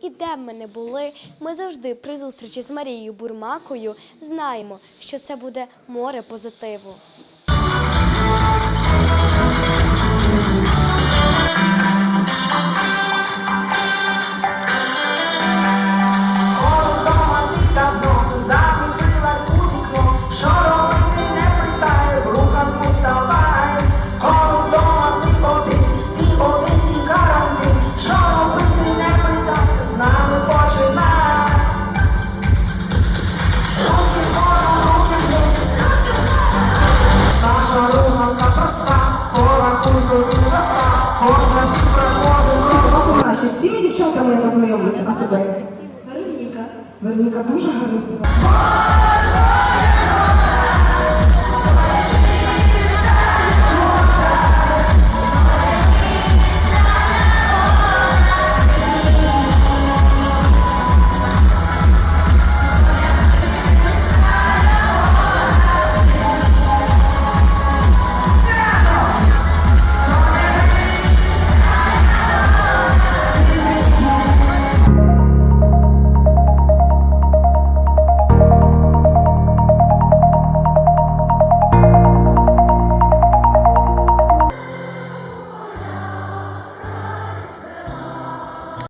І де б ми не були, ми завжди при зустрічі з Марією Бурмакою знаємо, що це буде море позитиву. Наші з цими дівчатками я познайомлюся, а тебе? Вероніка. Вероніка дуже гарна слова.